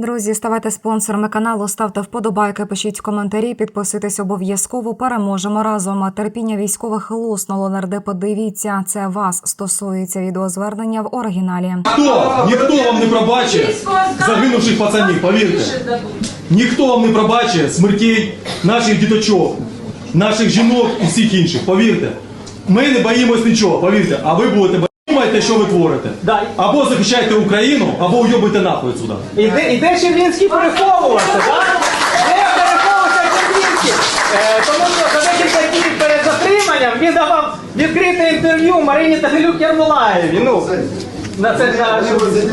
Друзі, ставайте спонсорами каналу, ставте вподобайки, пишіть коментарі, підписуйтесь обов'язково. Переможемо разом. Терпіння військових луснуло. Нардепи, дивіться, це вас стосується відеозвернення в оригіналі. Хто? Ніхто вам не пробачить загинувших пацанів, повірте. Ніхто вам не пробачить смертей наших діточок, наших жінок і всіх інших, повірте. Ми не боїмось нічого, повірте, а ви будете бо- що ви творите. Да. Або захищайте Україну, або уйобуйте нахуй сюди. І де, і де Червінський переховувався, так? Де переховувався Червінський? Е, тому що за декілька днів перед затриманням він давав відкрите інтерв'ю Марині Тагилюк Ярмолаєві. Ну, на це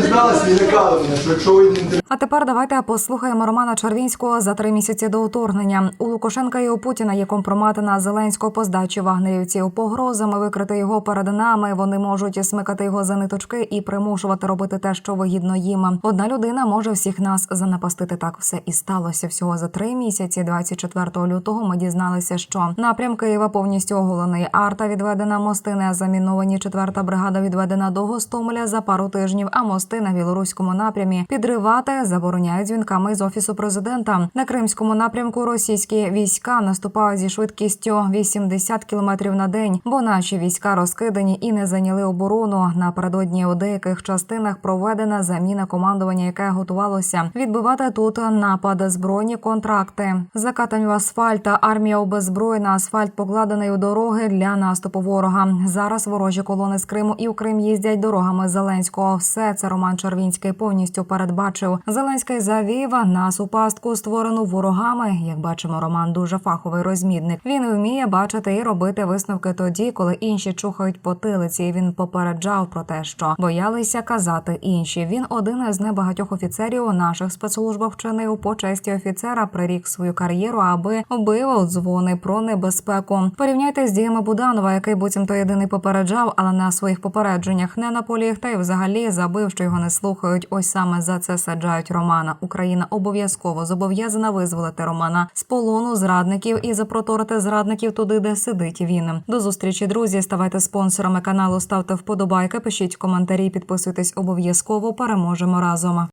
дізналися і лякали мене, що якщо ви не А тепер давайте послухаємо Романа Червінського за три місяці до вторгнення. У Лукашенка і у Путіна є компромати на Зеленського по здачі вагнерівців погрозами викрити його перед нами. Вони можуть смикати його за ниточки і примушувати робити те, що вигідно їм. Одна людина може всіх нас занапастити. Так все і сталося всього за три місяці. 24 лютого ми дізналися, що напрям Києва повністю оголений. Арта відведена, мости не заміновані. Четверта бригада відведена до Гостомеля за пару тижнів. А мости на білоруському напрямі підривати забороняють дзвінками з офісу президента. На кримському напрямку російські війська наступають зі швидкістю 80 км на день, бо наші війська розкидані і не зайняли оборону. Напередодні у деяких частинах проведена заміна командування, яке готувалося відбивати тут напад збройні контракти. Закатань в асфальт, армія обезброєна, асфальт покладений у дороги для наступу ворога. Зараз ворожі колони з Криму і у Крим їздять дорогами Зеленського. Все це Роман Червінський повністю передбачив. Зеленський завів нас у пастку, створену ворогами. Як бачимо, Роман дуже фаховий розмідник. Він вміє бачити і робити висновки тоді, коли інші чухають потилиці. І Він попереджав про те, що боялися казати інші. Він один із небагатьох офіцерів у наших спецслужбах вчинив по честі офіцера, прирік свою кар'єру, аби вбив дзвони про небезпеку. Порівняйте з діями Буданова, який буцімто єдиний попереджав, але на своїх попередженнях не наполіг та взагалі забив, що його не слухають. Ось саме за це саджають Романа. Україна обов'язково зобов'язана визволити Романа з полону зрадників і запроторити зрадників туди, де сидить він. До зустрічі, друзі. Ставайте спонсорами каналу, ставте вподобайки, пишіть коментарі, підписуйтесь обов'язково. Переможемо разом.